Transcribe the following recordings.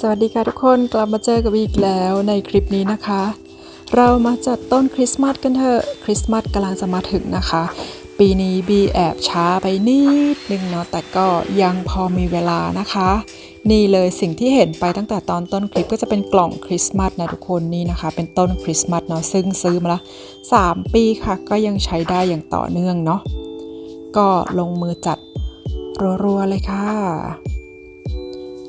สวัสดีค่ะทุกคนกลับมาเจอกับอีกแล้วในคลิปนี้นะคะ เรามาจัดต้นคริสต์มาสกันเถอะคริสต์มาสกำลังจะมาถึงนะคะ ปีนี้บีแอบช้าไปนิดนึงเนาะแต่ก็ยังพอมีเวลานะคะ นี่เลยสิ่งที่เห็นไปตั้งแต่ตอนต้นคลิปก็จะเป็นกล่องคริสต์มาสนะทุกคนนี่นะคะ เป็นต้นคริสต์มาสเนาะซึ่งซื้อมาละ 3 ปีค่ะ ก็ยังใช้ได้อย่างต่อเนื่องเนาะก็ลงมือจัดรัวๆเลยค่ะ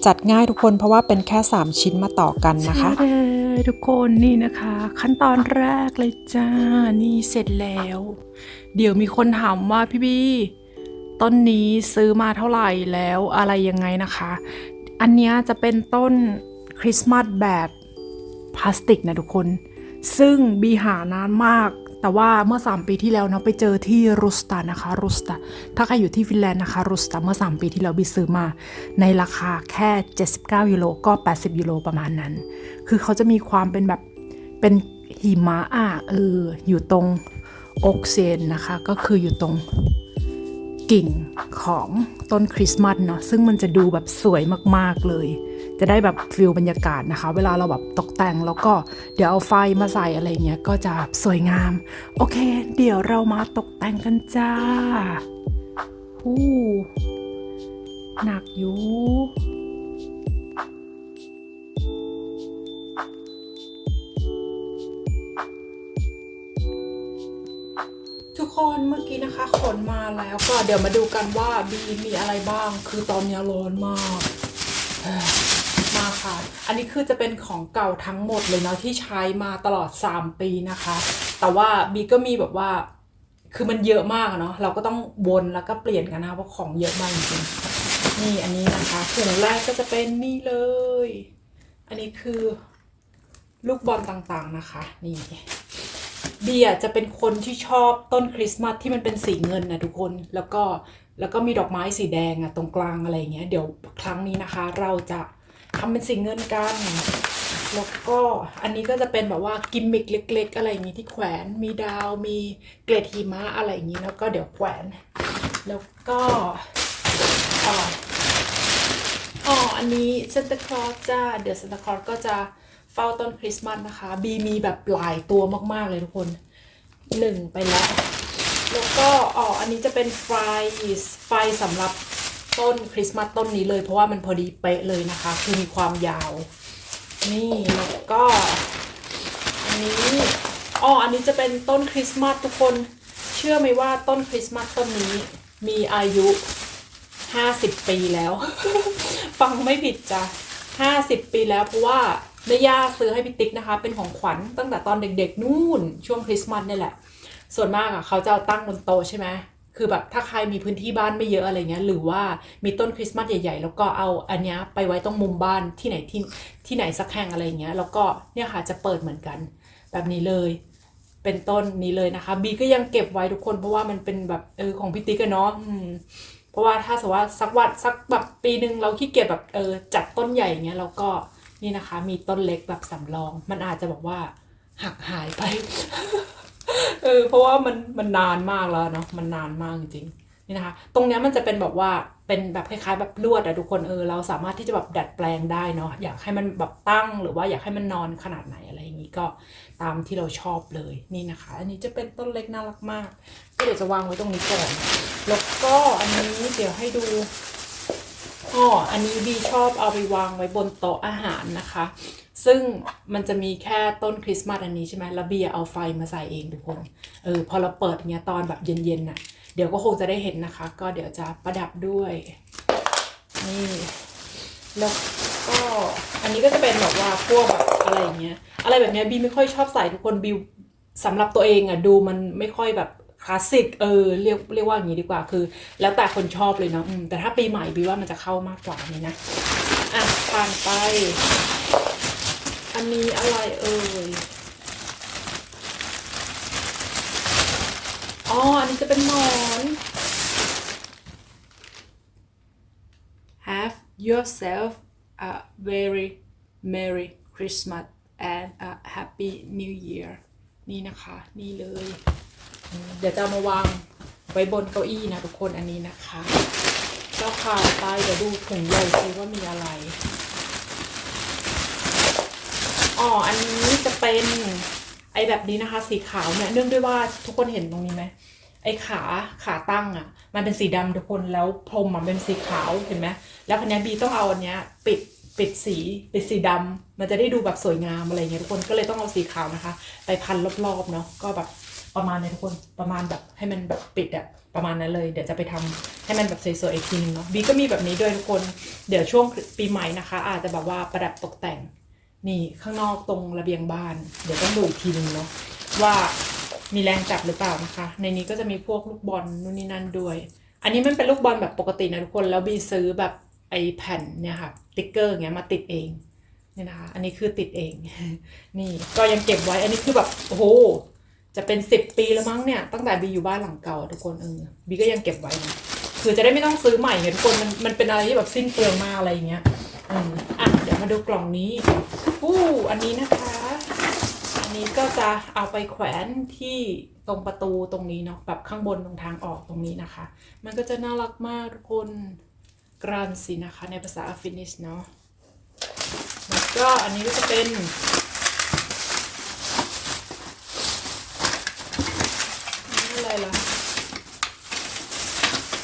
จัดง่ายทุกคนเพราะว่าเป็นแค่ 3 ชิ้นมาต่อกันนะคะใช่เลยทุกคนนี่นะคะ ขั้นตอนแรกเลยจ้า นี่เสร็จแล้ว เดี๋ยวมีคนถามว่าพี่บีต้นนี้ซื้อมาเท่าไหร่แล้วอะไรยังไงนะคะ อันนี้จะเป็นต้นคริสต์มาสแบบพลาสติกนะทุกคน ซึ่งบีหานานมาก แต่ว่าเมื่อ 3 ปีที่แล้วเนาะไปเจอที่รุสตานะคะรุสตาถ้าใครอยู่ที่ฟินแลนด์นะคะรุสตาเมื่อ 3 ปีที่แล้วบีซื้อมา ในราคาแค่ 79 ยูโรก็ 80 ยูโรประมาณนั้น คือเขาจะมีความเป็นแบบเป็นหิมะอะเอออยู่ตรงอกเซนนะคะ ก็คืออยู่ตรงกิ่งของต้นคริสต์มาสเนาะซึ่งมันจะดูแบบสวยมากๆเลย จะได้แบบฟิลบรรยากาศนะคะ เวลาเราแบบตกแต่งแล้วก็เดี๋ยวเอาไฟมาใส่อะไรเงี้ยก็จะสวยงาม โอเค เดี๋ยวเรามาตกแต่งกันจ้าฮู้หนักอยู่ทุกคนเมื่อกี้นะคะขนมาแล้วก็เดี๋ยวมาดูกันว่าบีมีอะไรบ้าง คือตอนนี้ร้อนมาก มาค่ะ อันนี้คือจะเป็นของเก่าทั้งหมดเลยเนาะที่ใช้มาตลอด 3 ปีนะคะ แต่ว่าบีก็มีแบบว่าคือมันเยอะมากอะเนาะเราก็ต้องวนแล้วก็เปลี่ยนกันนะเพราะของเยอะมากจริงๆนี่อันนี้นะคะถุงแรกก็จะเป็นนี่เลย อันนี้คือลูกบอลต่างๆนะคะ นี่เบียร์จะเป็นคนที่ชอบต้นคริสต์มาสที่มันเป็นสีเงินนะทุกคนแล้วก็แล้วก็มีดอกไม้สีแดงอะตรงกลางอะไรเงี้ยเดี๋ยวครั้งนี้นะคะ เราจะ ทำเป็นสีเงินกัน แล้วก็อันนี้ก็จะเป็นแบบว่ากิมมิคเล็ก ๆ อะไรอย่างงี้ที่แขวน มีดาว มีเกล็ดหิมะอะไรอย่างงี้แล้วก็เดี๋ยวแขวน แล้วก็อ๋ออันนี้เซนต a คลอสจ้า เดี๋ยวเซนต a คลอสก็จะเฝ้าต้นคริสต์มาสนะคะ บีมีแบบหลายตัวมากๆเลยทุกคนหนึ่งไปแล้ว แล้วก็อ๋ออันนี้จะเป็นไฟไฟสำหรับ ต้นคริสต์มาสต้นนี้เลย เพราะว่ามันพอดีเป๊ะเลยนะคะ คือมีความยาว นี่แล้วก็อันนี้อ๋ออันนี้จะเป็นต้นคริสต์มาสทุกคนเชื่อไหมว่าต้นคริสต์มาสต้นนี้ มีอายุห้าสิบปีแล้ว ฟังไม่ผิดจ้ะห้าสิบปีแล้วเพราะว่าแม่ย่าซื้อให้พี่ติ๊กนะคะ เป็นของขวัญตั้งแต่ตอนเด็กๆนู่นช่วงคริสต์มาสเนี่ยแหละ ส่วนมากอะเขาจะเอาตั้งบนโต๊ะใช่ไหม คือแบบถ้าใครมีพื้นที่บ้านไม่เยอะอะไรเงี้ยหรือว่ามีต้นคริสต์มาสใหญ่ ๆ แล้วก็เอาอันเนี้ยไปไว้ตรงมุมบ้านที่ไหนที่ที่ไหนสักแห่งอะไรเงี้ยแล้วก็เนี่ยค่ะจะเปิดเหมือนกัน แบบนี้เลยเป็นต้นนี้เลยนะคะบีก็ยังเก็บไว้ทุกคนเพราะว่ามันเป็นแบบเออของพี่ติ๊กเนาะเพราะว่าถ้าสมมติว่าสักวันสักแบบปีหนึ่งเราขี้เกียจแบบเออจัดต้นใหญ่อย่างเงี้ยเราก็นี่นะคะ มีต้นเล็กแบบสำรอง มันอาจจะบอกว่าหักหายไป เออเพราะว่ามันมันนานมากแล้วเนาะมันนานมากจริงนี่นะคะ ตรงเนี้ยมันจะเป็นแบบว่าเป็นแบบคล้ายๆแบบลวดอะทุกคนเออเราสามารถที่จะแบบดัดแปลงได้เนาะอยากให้มันแบบตั้งหรือว่าอยากให้มันนอนขนาดไหนอะไรอย่างงี้ก็ตามที่เราชอบเลยนี่นะคะ อันนี้จะเป็นต้นเล็กน่ารักมากก็เดี๋ยวจะวางไว้ตรงนี้ก่อนแล้วก็อันนี้เดี๋ยวให้ดูอ๋ออันนี้บีชอบเอาไปวางไว้บนโต๊ะอาหารนะคะ ซึ่งมันจะมีแค่ต้นคริสต์มาสอันนี้ใช่ไหมแล้วเบียเอาไฟมาใส่เองทุกคน เออ พอเราเปิดเงี้ยตอนแบบเย็นๆน่ะ เดี๋ยวก็คงจะได้เห็นนะคะ ก็เดี๋ยวจะประดับด้วย นี่ แล้วก็อันนี้ก็จะเป็นแบบว่าพวกแบบอะไรอย่างเงี้ย อะไรแบบเนี้ยบีไม่ค่อยชอบใส่ทุกคนบิวสำหรับตัวเองอะดูมันไม่ค่อยแบบคลาสสิก เออ เรียกเรียกว่าอย่างนี้ดีกว่า คือ แล้วแต่คนชอบเลยเนาะแต่ถ้าปีใหม่บีว่ามันจะเข้ามากกว่านี่นะ อะผ่านไป อันนี้อะไรเอ่ย อ๋อ อันนี้จะเป็นหมอน Have yourself a very merry Christmas and a happy New Year นี่นะคะ นี่เลย เดี๋ยวจะมาวางไว้บนเก้าอี้นะทุกคนอันนี้นะคะ เจ้าข่าวไปเดี๋ยวดูถุงใหญ่ซิว่ามีอะไร อ๋ออันนี้จะเป็นไอแบบนี้นะคะ สีขาวเนี่ยเนื่องด้วยว่าทุกคนเห็นตรงนี้ไหมไอขาขาตั้งอะ่ะ มันเป็นสีดำทุกคนแล้วพรมมันเป็นสีขาวเห็นไหมแล้วคันนี้บีต้องเอาอันเนี้ยปิดปิดสีปิดสีดำมันจะได้ดูแบบสวยงามอะไรเงี้ยทุกคนก็เลยต้องเอาสีขาวนะคะ ไปพันรอบๆเนาะก็แบบประมาณนี้ทุกคนประมาณแบบให้มันแบบปิดอะประมาณนั้นเลย เดี๋ยวจะไปทำให้มันแบบสวยๆอีกทีนึงเนาะบีก็มีแบบนี้ด้วยทุกคน เดี๋ยวช่วงปีใหม่นะคะ อาจจะแบบว่าประดับตกแต่ง นี่ข้างนอกตรงระเบียงบ้าน เดี๋ยวต้องดูอีกทีนึงเนาะว่ามีแรงจับหรือเปล่านะคะ ในนี้ก็จะมีพวกลูกบอลนู่นนี่นั่นด้วย อันนี้มันเป็นลูกบอลแบบปกตินะทุกคนแล้วบีซื้อแบบไอแผ่นเนี่ยค่ะติ๊กเกอร์เงี้ยมาติดเองเนี่ยนะคะอันนี้คือติดเอง นี่ก็ยังเก็บไว้ อันนี้คือแบบโอ้โหจะเป็นสิบปีแล้วมั้งเนี่ยตั้งแต่บีอยู่บ้านหลังเก่าทุกคนเออบีก็ยังเก็บไว้นะคือจะได้ไม่ต้องซื้อใหม่ไงทุกคนมันมันเป็นอะไรที่แบบสิ้นเปลืองมากอะไรอย่างเงี้ยอืมอะ มาดูกล่องนี้อู้อันนี้นะคะ อันนี้ก็จะเอาไปแขวนที่ตรงประตูตรงนี้เนาะแบบข้างบนตรงทางออกตรงนี้นะคะ มันก็จะน่ารักมากทุกคนกรันสินะคะ ในภาษาฟินิชเนาะแล้วก็อันนี้ก็จะเป็นนี่อะไรล่ะ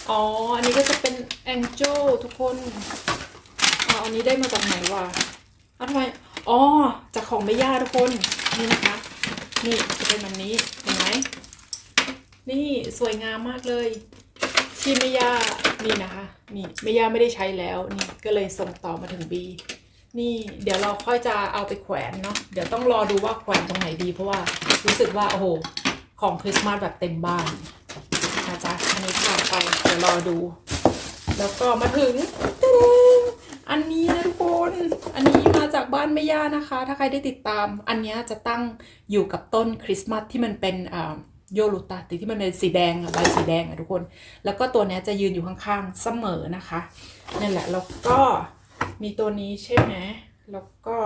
อ๋อ อันนี้ก็จะเป็นแองเจลทุกคน อันนี้ได้มาจากไหนวะอ้าวทำไมอ๋อจากของแม่ย่าทุกคนนี่นะคะ นี่จะเป็นแบบนี้เห็นไหมนี่สวยงามมากเลยที่แม่ย่านี่นะคะนี่แม่ย่าไม่ได้ใช้แล้วนี่ก็เลยส่งต่อมาถึงบีนี่เดี๋ยวเราค่อยจะเอาไปแขวนเนาะเดี๋ยวต้องรอดูว่าแขวนตรงไหนดี เพราะว่ารู้สึกว่าโอ้โหของคริสต์มาสแบบเต็มบ้านนะจ๊ะอันนี้ผ่านไปเดี๋ยวรอดู แล้วก็มาถึงตะเดง อันนี้นะทุกคน อันนี้มาจากบ้านแม่ย่านะคะ ถ้าใครได้ติดตาม อันนี้จะตั้งอยู่กับต้นคริสต์มาสที่มันเป็นโยลูตาติที่มันเป็นสีแดงอะใบสีแดงอะทุกคน แล้วก็ตัวนี้จะยืนอยู่ข้างๆเสมอนะคะนั่นแหละแล้วก็มีตัวนี้ใช่ไหมแล้วก็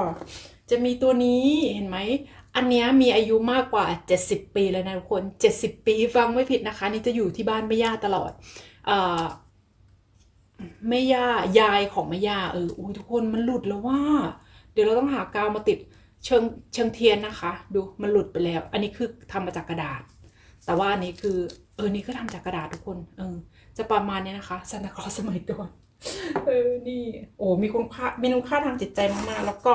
จะมีตัวนี้เห็นไหม อันนี้มีอายุมากกว่า 70 ปีแล้วนะทุกคน 70 ปีฟังไม่ผิดนะคะ นี่จะอยู่ที่บ้านแม่ย่าตลอดอ่อ แม่ย่ายายของแม่ย่าเอออุ้ยทุกคนมันหลุดแล้วว่า เดี๋ยวเราต้องหากาวมาติดเชิงเชิงเทียนนะคะ ดูมันหลุดไปแล้ว อันนี้คือทำมาจากกระดาษ แต่ว่าอันนี้คือเออนี่ก็ทำจากกระดาษทุกคน เออ จะประมาณนี้นะคะซานตาคลอสสมัยก่อนเออนี่โอ้มีคุณค่ามีคุณค่าทางจิตใจมากๆแล้วก็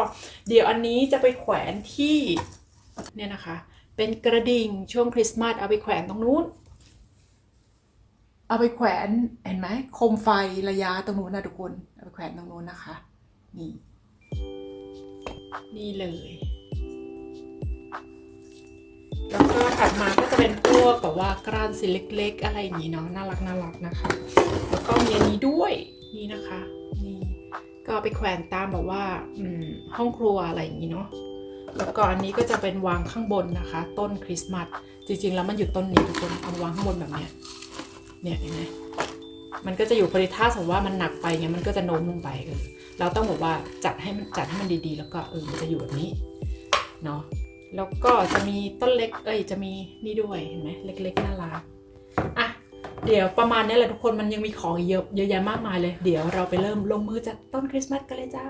เดี๋ยวอันนี้จะไปแขวนที่เนี่ยนะคะ เป็นกระดิ่งช่วงคริสต์มาสเอาไปแขวนตรงนู้น เอาไปแขวนเห็นไหมโคมไฟระยะตรงนู้นนะทุกคน เอาไปแขวนตรงนู้นนะคะ นี่ นี่เลย แล้วก็ถัดมาก็จะเป็นพวกแบบว่ากรานสีเล็ก ๆ อะไรอย่างนี้เนาะน่ารักน่ารักนะคะ แล้วก็มีอันนี้ด้วยนี่นะคะ นี่ก็ไปแขวนตามแบบว่าอืมห้องครัวอะไรอย่างนี้เนาะแล้วก็อันนี้ก็จะเป็นวางข้างบนนะคะ ต้นคริสต์มาสจริงๆแล้วมันอยู่ต้นนี้ทุกคนเอาวางข้างบนแบบเนี้ย เนี่ยเห็นไหมมันก็จะอยู่พอดีถ้าสมมติว่ามันหนักไปเงี้ยมันก็จะโน้มลงไปเออเราต้องบอกว่าจัดให้มันจัดให้มันดีๆ แล้วก็เออมันจะอยู่แบบนี้เนาะแล้วก็จะมีต้นเล็ก เอ้ยจะมีนี่ด้วยเห็นไหมเล็กๆน่ารักอะเดี๋ยวประมาณนี้แหละทุกคนมันยังมีของเยอะเยอะแยะมากมายเลย เดี๋ยวเราไปเริ่มลงมือจัดต้นคริสต์มาสกันเลยจ้า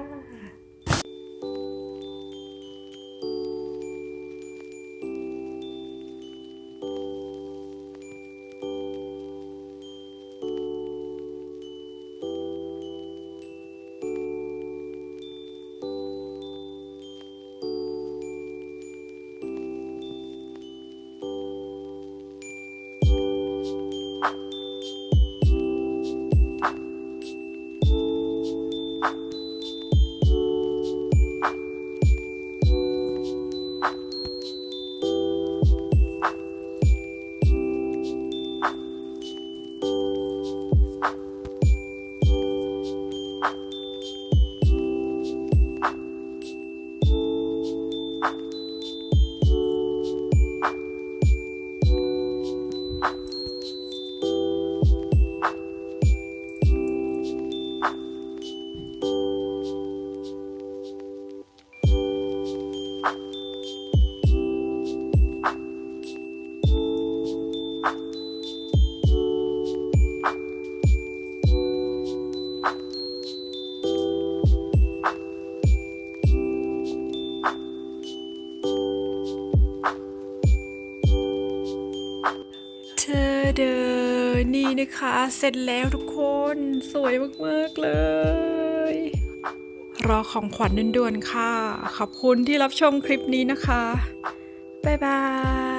เดอนี่นะคะ เสร็จแล้วทุกคนสวยมากๆเลย รอของขวัญด่วนๆค่ะ ขอบคุณที่รับชมคลิปนี้นะคะ บ๊ายบาย